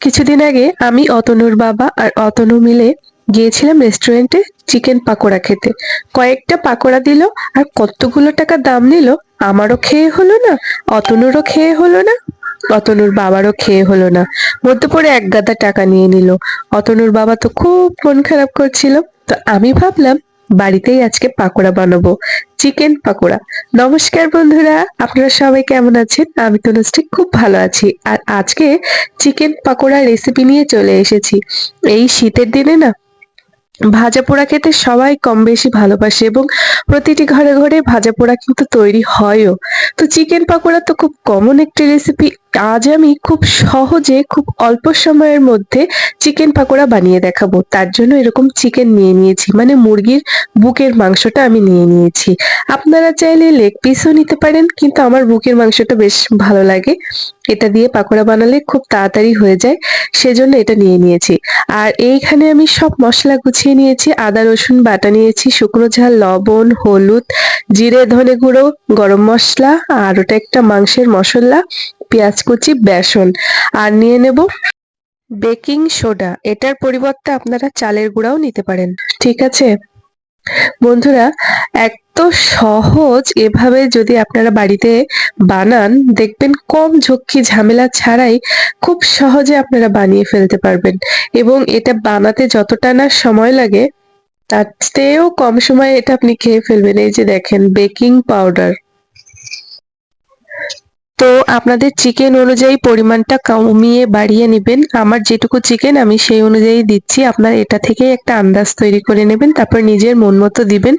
কিছুদিন আগে আমি অতনুর বাবা আর অতনু মিলে গিয়েছিলাম রেস্টুরেন্টে চিকেন পাকোড়া খেতে। কয়েকটা পাকোড়া দিল আর কতগুলো টাকা দাম নিল আমারও খেয়ে হলো না, অতনুরও খেয়ে হলো না, অতনুর বাবারও খেয়ে হলো না। মধ্যে পড়ে এক গাদা টাকা নিয়ে নিল। অতনুর বাবা তো খুব মন খারাপ করছিল। তো আমি ভাবলাম বাড়িতেই আজকে পাকোড়া বানাবো, চিকেন পাকোড়া। নমস্কার বন্ধুরা, আপনারা সবাই কেমন আছেন? আমি তো তনুশ্রী খুব ভালো আছি। আর আজকে চিকেন পাকোড়া রেসিপি নিয়ে চলে এসেছি। এই শীতের দিনে না, ভাজা পোড়া খেতে সবাই কম বেশি ভালোবাসে এবং প্রতিটি ঘরে ঘরে ভাজা পোড়া কিন্তু তৈরি হয়ও। তো চিকেন পাকোড়া তো খুব কমন একটি রেসিপি আজ আমি খুব সহজে, খুব অল্প সময়ের মধ্যে চিকেন পাকোড়া বানিয়ে দেখাবো। তার জন্য এরকম চিকেন নিয়ে নিয়েছি মানে মুরগির বুকের মাংসটা আমি নিয়ে নিয়েছি। আপনারা চাইলে লেগ পিসও নিতে পারেন, কিন্তু আমার বুকের মাংসটা বেশ ভালো লাগে। এটা দিয়ে পাকোড়া বানালে খুব তাড়াতাড়ি হয়ে যায়, সেজন্য এটা নিয়ে নিয়েছি। আর এইখানে আমি সব মশলা গুছিয়ে নিয়েছি, আদা, রসুন বাটা নিয়েছি, শুকনো ঝাল, লবণ, হলুদ, জিরে, ধনে গুঁড়ো, গরম মশলা, আর ওটা একটা মাংসের মশলা। পেঁয়াজ কুচি, বেসন। আর নিয়ে নেব বেকিং সোডা। এটার পরিবর্তে আপনারা চালের গুঁড়াও নিতে পারেন। ঠিক আছে? বন্ধুরা এত সহজ। এভাবে যদি আপনারা বাড়িতে বানান, দেখবেন কম ঝক্কি ঝামেলা ছাড়াই খুব সহজে আপনারা বানিয়ে ফেলতে পারবেন। এবং এটা বানাতে যতটা না সময় লাগে, তার চেয়েও কম সময়ে এটা আপনি খেয়ে ফেলবেন। এই যে দেখেন, বেকিং পাউডার। তো আপনাদের চিকেন অনুযায়ী পরিমাণটা কমিয়ে বাড়িয়ে নেবেন। আমার যেটুকু চিকেন আমি সেই অনুযায়ী দিচ্ছি। আপনার এটা থেকে একটা আন্দাজ তৈরি করে নেবেন, তারপর নিজের মন মতো দিবেন।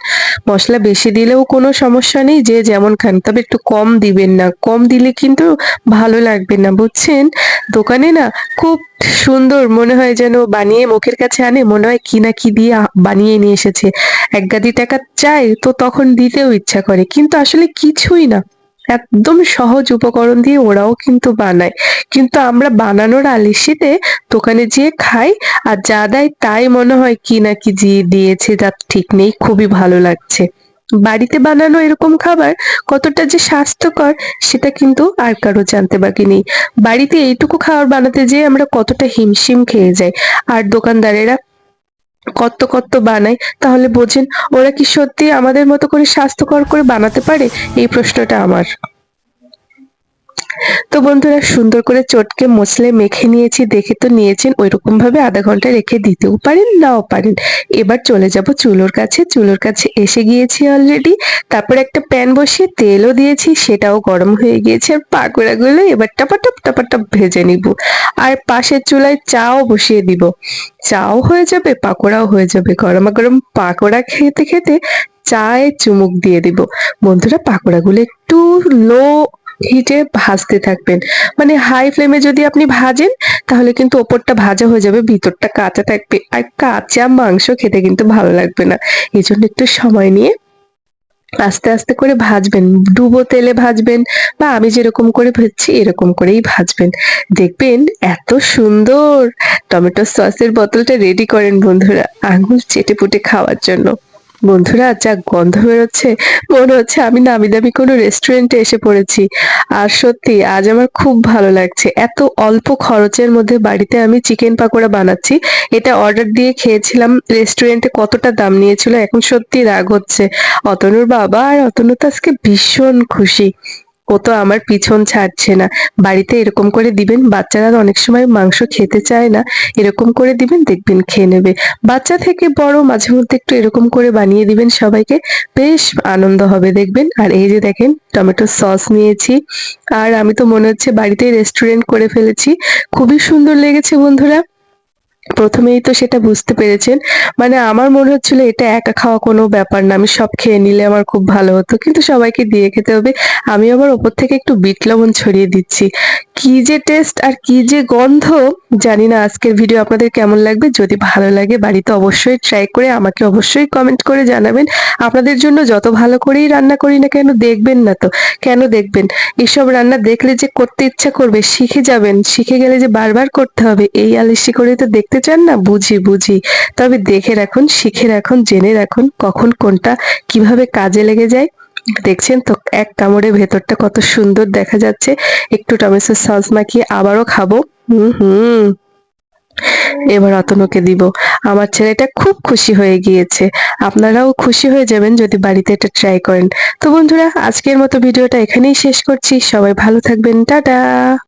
মশলা বেশি দিলেও কোনো সমস্যা নেই, যে যেমন খান। তবে একটু কম দিবেন না। কম দিলে কিন্তু ভালো লাগবে না, বুঝছেন? দোকানে না খুব সুন্দর মনে হয় যেন বানিয়ে মুখের কাছে আনে, মনে হয় কি না কি দিয়ে বানিয়ে নিয়ে এসেছে। এক গাদি টাকা চাই, তো তখন দিতেও ইচ্ছা করে। কিন্তু আসলে কিছুই না। একদম সহজ উপকরণ দিয়ে ওরাও কিন্তু বানায়। কিন্তু আমরা বানানোর আলিসিতে দোকানে যেয়ে খাই, আর যা দেয় তাই মনে হয় কি না কি দিয়েছে তার ঠিক নেই, খুবই ভালো লাগছে। বাড়িতে বানানো এরকম খাবার কতটা যে স্বাস্থ্যকর, সেটা কিন্তু আর কারও জানতে বাকি নেই। বাড়িতে এইটুকু খাবার বানাতে যেয়ে আমরা কতটা হিমশিম খেয়ে যাই। আর দোকানদারেরা কত কত বানাই তাহলে বোঝেন ওরা কি সত্যি আমাদের মতো করে স্বাস্থ্যকর করে বানাতে পারে? এই প্রশ্নটা আমার। তো বন্ধুরা সুন্দর করে চটকে মশলে মেখে নিয়েছি, দেখে তো নিয়েছেন ওই রকম ভাবে আধা ঘণ্টা রেখে দিতেও পারেন, নাও পারেন। এবার চলে যাব চুলোর কাছে চুলোর কাছে এসে গিয়েছি অলরেডি তারপর একটা প্যান বসিয়ে তেলও দিয়েছি, সেটাও গরম হয়ে গিয়েছে, আর পাকোড়াগুলো এবার টাপাটপ টাপাটপ ভেজে নিব। আর পাশের চুলায় চাও বসিয়ে দিব। চাও হয়ে যাবে, পাকোড়াও হয়ে যাবে। গরমা গরম পাকোড়া খেতে খেতে চায়ে চুমুক দিয়ে দিব। বন্ধুরা পাকোড়াগুলো একটু লো হিটে ভাজতে থাকবেন। মানে হাই ফ্লেমে যদি আপনি ভাজেন, তাহলে কিন্তু ওপরটা ভাজা হয়ে যাবে, ভিতরটা কাঁচা থাকবে। আর কাঁচা মাংস খেতে কিন্তু ভালো লাগবে না। এই জন্য একটু সময় নিয়ে আস্তে আস্তে করে ভাজবেন। ডুবো তেলে ভাজবেন বা আমি যেরকম করে ভাজছি, এরকম করেই ভাজবেন। দেখবেন এত সুন্দর টমেটো সসের বোতলটা রেডি করেন বন্ধুরা, আঙুল চেটে পুটে খাওয়ার জন্য। বন্ধুরা, যা গন্ধ বেরোচ্ছে, মনে হচ্ছে আমি নামি দামি কোনো রেস্টুরেন্টে এসে পড়েছি। আর সত্যি, আজ আমার খুব ভালো লাগছে। এত অল্প খরচের মধ্যে বাড়িতে আমি চিকেন পাকোড়া বানাচ্ছি। এটা অর্ডার দিয়ে খেয়েছিলাম রেস্টুরেন্টে কতটা দাম নিয়েছিল, এখন সত্যি রাগ হচ্ছে। অতনুর বাবা আর অতনু তো আজকে ভীষণ খুশি। ও তো আমার পিছন ছাড়ছে না। বাড়িতে এরকম করে দিবেন, বাচ্চারা অনেক সময় মাংস খেতে চায় না। এরকম করে দিবেন, দেখবেন খেয়ে নেবে। বাচ্চা থেকে বড় মাঝে মধ্যে একটু এরকম করে বানিয়ে দিবেন সবাইকে, বেশ আনন্দ হবে দেখবেন। আর এই যে দেখেন, টমেটো সস নিয়েছি। আর আমি তো মনে হচ্ছে বাড়িতে রেস্টুরেন্ট করে ফেলেছি। খুবই সুন্দর লেগেছে বন্ধুরা। প্রথমেই তো সেটা বুঝতে পেরেছেন। মানে আমার মনে হচ্ছিল এটা একা খাওয়া কোনো ব্যাপার না, আমি সব খেয়ে নিলে আমার খুব ভালো হতো। কিন্তু সবাইকে দিয়ে খেতে হবে। আমি আবার ওপর থেকে একটু বিট লবণ ছড়িয়ে দিচ্ছি। কি যে টেস্ট আর কি যে গন্ধ, জানি না আজকের ভিডিও আপনাদের কেমন লাগবে। যদি ভালো লাগে বাড়িতে অবশ্যই ট্রাই করে আমাকে অবশ্যই কমেন্ট করে জানাবেন। আপনাদের জন্য যত ভালো করেই রান্না করি না কেন, দেখবেন না তো। কেন দেখবেন? এসব রান্না দেখলে যে করতে ইচ্ছা করবে, শিখে যাবেন। শিখে গেলে যে বারবার করতে হবে, এই আলিশি করে তো দেখতে চান না? বুঝি বুঝি। তবে দেখে রাখুন, শিখে রাখুন, জেনে রাখুন কখন কোনটা কীভাবে কাজে লেগে যায়। দেখছেন তো, এক কামড়ে ভেতরটা কত সুন্দর দেখা যাচ্ছে। একটু টমেটো সস মাখিয়ে আবারও খাব। হুম হুম। এবার অতনুকে দিব। আমার ছেলেটা খুব খুশি হয়ে গিয়েছে। আপনারাও খুশি হয়ে যাবেন যদি বাড়িতে এটা ট্রাই করেন। তো বন্ধুরা, আজকের মতো ভিডিওটা এখানেই শেষ করছি। সবাই ভালো থাকবেন। টাটা!